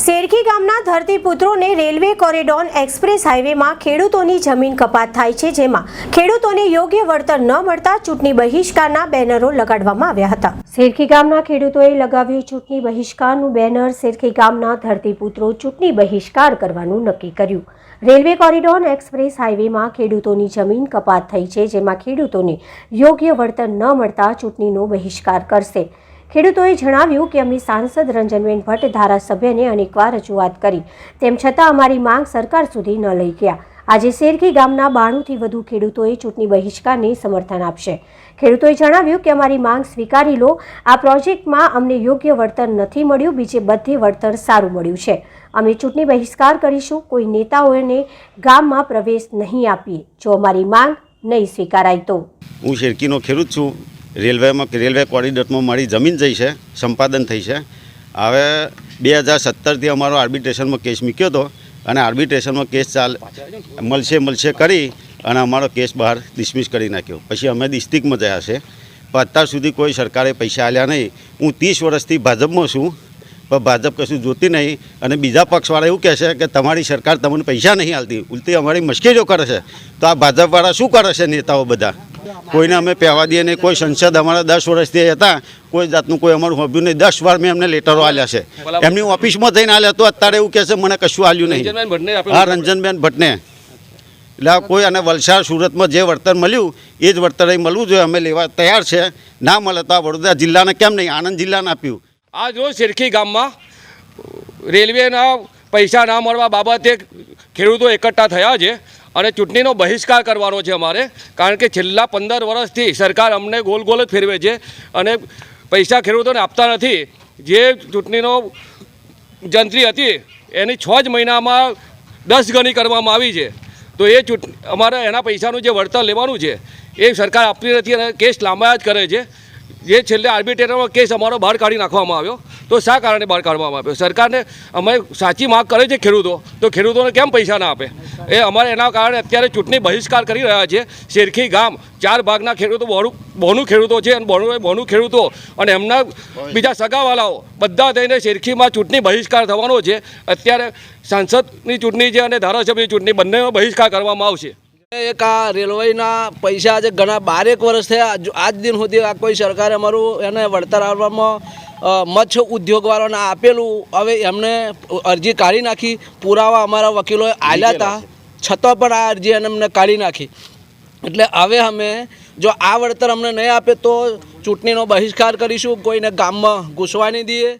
શેરખી ગામના ધરતીપુત્રોને railway corridor express હાઈવેમાં ખેડૂતોની જમીન કપાત થાય છે, જેમાં ખેડૂતોને યોગ્ય વળતર ન મળતા ચૂંટણી બહિષ્કારના બેનરો લગાડવામાં આવ્યા હતા. શેરખી ગામના ખેડૂતોએ લગાવ્યું ચૂંટણી બહિષ્કારનું બેનર, શેરખી ગામના ધરતીપુત્રો ચૂંટણી બહિષ્કાર કરવાનું નક્કી કર્યું. રેલવે કોરિડોર એક્સપ્રેસ હાઈવેમાં ખેડૂતોની જમીન કપાત થઈ છે, જેમાં ખેડૂતોને યોગ્ય વળતર ન મળતા ચૂંટણીનો બહિષ્કાર કરશે. ખેડૂતોએ જણાવ્યું કે અમે સાંસદ રંજનબેન ભટ્ટ ધારાસભ્યને અનેકવાર રજૂઆત કરી. તેમ છતાં અમારી માંગ સરકાર સુધી ન લઈ ગયા. આજે શેરખી ગામના બાણુંથી વધુ ખેડૂતોએ ચૂંટણી બહિષ્કારને સમર્થન આપશે. ખેડૂતોએ જણાવ્યું કે અમારી માંગ સ્વીકારી લો. આ પ્રોજેક્ટમાં અમને યોગ્ય વળતર નથી મળ્યું, બીજે બધે વળતર સારું મળ્યું છે. અમે ચૂંટણી બહિષ્કાર કરીશું. કોઈ નેતાઓને ગામમાં પ્રવેશ નહીં આપીએ. જો અમારી માંગ નહીં સ્વીકારાય તો. હું શેરકીનો ખેડૂત છું. રેલવેમાં રેલવે કોરિડોરમાં મારી જમીન જઈ છે, સંપાદન થઈ છે. હવે બે હજાર સત્તરથી અમારો આર્બિટ્રેશનમાં કેસ મૂક્યો હતો અને આર્બિટ્રેશનમાં કેસ ચાલ, મળશે મળશે કરી અને અમારો કેસ બહાર ડિસમિસ કરી નાખ્યો. પછી અમે ડિસ્ટ્રિક્ટમાં જયા છે. પણ અત્યાર સુધી કોઈ સરકારે પૈસા આલ્યા નહીં. હું ત્રીસ વર્ષથી ભાજપમાં છું, પણ ભાજપ કશું જોતી નહીં. અને બીજા પક્ષવાળા એવું કહે છે કે તમારી સરકાર તમને પૈસા નહીં આલતી. ઉલટી અમારી મુશ્કેલીઓ કરે છે. તો આ ભાજપવાળા શું કરે છે નેતાઓ બધા? કોઈને અમે પહેવા દઈએ નહીં. કોઈ સંસદ અમારા દસ વર્ષથી હતા કોઈ જાતનું કોઈ અમારું હોબ્યું નહીં. દસ વાર મેં એમને લેટરો આલ્યા છે. એમની ઓફિસમાં થઈને આલ્યા તો અત્યારે એવું કહે છે મને કશું આલ્યું નહીં. હા રંજનબેન ભટ્ટને. એટલે કોઈ અને વલસાડ સુરતમાં જે વળતર મળ્યું એ જ વળતર અહીં મળવું જોઈએ. અમે લેવા તૈયાર છે. ના મળે તો આ વડોદરા જિલ્લાને કેમ નહીં? આણંદ જિલ્લાને આપ્યું. આજ રોજ શેરખી ગામમાં રેલવેના પૈસા ના મળવા બાબતે ખેડૂતો એકઠા થયા છે. અને ચૂંટણીનો બહિષ્કાર કરવાનો છે અમારે. કારણ કે છેલ્લા પંદર વર્ષથી સરકાર અમને ગોલ ગોલ જ ફેરવે છે અને પૈસા ખેડૂતોને આપતા નથી. જે ચૂંટણીનો જંત્રી હતી, એની છ જ મહિનામાં દસ ગણી કરવામાં આવી છે. તો એ ચૂંટ, અમારે એના પૈસાનું જે વળતર લેવાનું છે, એ સરકાર આપતી નથી અને કેસ લાંબા જ કરે છે. જે છેલ્લે આર્બિટ્રેટરમાં કેસ અમારો બહાર કાઢી નાખવામાં આવ્યો, તો શા કારણે બહાર કાઢવામાં આવ્યો? સરકારને અમે સાચી માગ કરે છે ખેડૂતો, તો ખેડૂતોને કેમ પૈસા ના આપે? એ અમારે એના કારણે અત્યારે ચૂંટણી બહિષ્કાર કરી રહ્યા છે. શેરખી ગામ, ચાર ભાગના ખેડૂતો બોનું બોનું ખેડૂતો છે અને બોનું બોનું ખેડૂતો અને એમના બીજા સગાવાલાઓ, બધા થઈને શેરખીમાં ચૂંટણી બહિષ્કાર થવાનો છે. અત્યારે સાંસદની ચૂંટણી છે અને ધારાસભ્યની ચૂંટણી બંનેમાં બહિષ્કાર કરવામાં આવશે. એક આ રેલવેના પૈસા આજે ઘણા બારેક વર્ષ થયા. આજ દિન સુધી આ કોઈ સરકારે અમારું એને વળતર આપવામાં મચ્છ મત્સ્ય ઉદ્યોગવાળાને આપેલું. હવે એમને અરજી કાઢી નાખી. પુરાવા અમારા વકીલોએ આલ્યા હતા છતાં પણ આ અરજી એને એમને કાઢી નાખી. એટલે હવે અમે જો આ વળતર અમને નહીં આપે તો ચૂંટણીનો બહિષ્કાર કરીશું. કોઈને ગામમાં ઘૂસવા નહીં દઈએ.